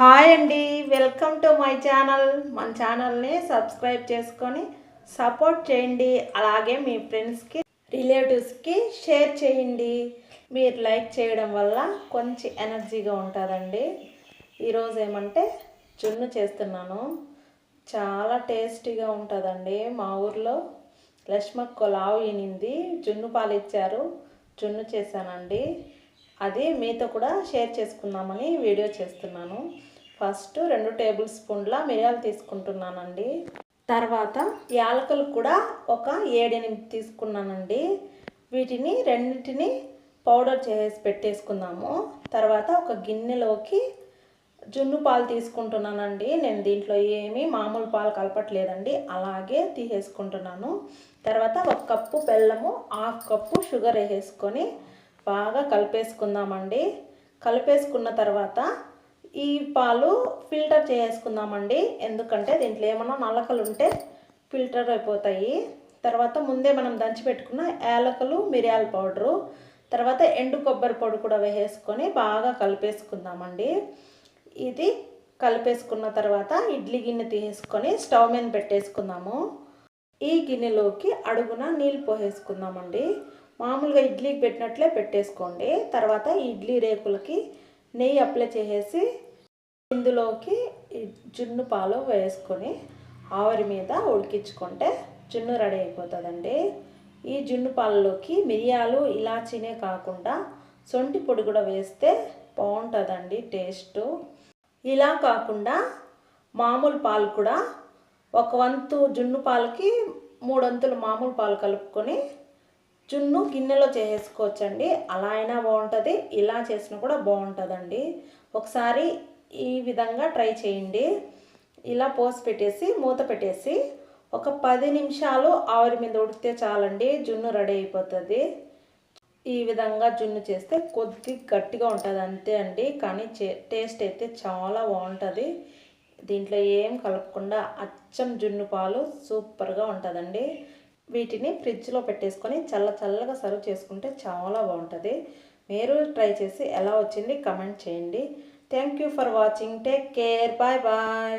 Hi అండి welcome to my channel. మన ఛానల్ని సబ్స్క్రైబ్ చేసుకొని సపోర్ట్ చేయండి. అలాగే మీ ఫ్రెండ్స్కి రిలేటివ్స్కి షేర్ చేయండి. మీరు లైక్ చేయడం వల్ల కొంచెం ఎనర్జీగా ఉంటుందండి. ఈరోజు ఏమంటే జున్ను చేస్తున్నాను. చాలా టేస్టీగా ఉంటుందండి. మా ఊర్లో లక్ష్మక్క లావు ఈనింది. జున్ను పాలు ఇచ్చారు జున్ను చేశానండి. అది మీతో కూడా షేర్ చేసుకుందామని వీడియో చేస్తున్నాను. ఫస్ట్ రెండు టేబుల్ స్పూన్ల మిరియాలు తీసుకుంటున్నానండి. తర్వాత యాలకులు కూడా ఒక ఏడెనిమిది తీసుకున్నానండి. వీటిని రెండింటిని పౌడర్ చేసి పెట్టేసుకుందాము. తర్వాత ఒక గిన్నెలోకి జున్ను పాలు తీసుకుంటున్నానండి. నేను దీంట్లో ఏమీ మామూలు పాలు కలపట్లేదండి. అలాగే తీసేసుకుంటున్నాను. తర్వాత ఒక కప్పు బెల్లము హాఫ్ కప్పు షుగర్ వేసేసుకొని బాగా కలిపేసుకుందామండి. కలిపేసుకున్న తర్వాత ఈ పాలు ఫిల్టర్ చేసుకుందామండి. ఎందుకంటే దీంట్లో ఏమైనా నలకలు ఉంటే ఫిల్టర్ అయిపోతాయి. తర్వాత ముందే మనం దంచి పెట్టుకున్న యాలకులు మిరియాల పౌడరు తర్వాత ఎండు కొబ్బరి పొడి కూడా వేసేసుకొని బాగా కలిపేసుకుందామండి. ఇది కలిపేసుకున్న తర్వాత ఇడ్లీ గిన్నె తీసుకొని స్టవ్ మీద పెట్టేసుకుందాము. ఈ గిన్నెలోకి అడుగున నీళ్ళు పోసేసుకుందామండి. మామూలుగా ఇడ్లీకి పెట్టినట్లే పెట్టేసుకోండి. తర్వాత ఈ ఇడ్లీ రేకులకి నెయ్యి అప్లై చేసేసి ఇందులోకి జున్ను పాలు వేసుకొని ఆవరి మీద ఉడికించుకుంటే జున్ను రెడీ అయిపోతుందండి. ఈ జున్ను పాలలోకి మిరియాలు ఇలాచీనే కాకుండా సొంటి పొడి కూడా వేస్తే బాగుంటుందండి టేస్టు. ఇలా కాకుండా మామూలు పాలు కూడా ఒక వంతు జున్ను పాలకి మూడొంతులు మామూలు పాలు కలుపుకొని జున్ను గిన్నెలో చేసేసుకోవచ్చండి అలా అయినా బాగుంటుంది. ఇలా చేసినా కూడా బాగుంటుందండి. ఒకసారి ఈ విధంగా ట్రై చేయండి. ఇలా పోసి పెట్టేసి మూత పెట్టేసి ఒక పది నిమిషాలు ఆవిరి మీద ఉడికితే చాలండి. జున్ను రెడీ అయిపోతుంది. ఈ విధంగా జున్ను చేస్తే కొద్ది గట్టిగా ఉంటుంది. అంతే అండి. కానీ టేస్ట్ అయితే చాలా బాగుంటుంది. దీంట్లో ఏం కలపకుండా అచ్చం జున్ను పాలు సూపర్గా ఉంటుందండి. వీటిని ఫ్రిడ్జ్లో పెట్టేసుకొని చల్ల చల్లగా సర్వ్ చేసుకుంటే చాలా బాగుంటుంది. మీరు ట్రై చేసి ఎలా వచ్చింది కమెంట్ చేయండి. Thank you for watching. Take care. Bye bye.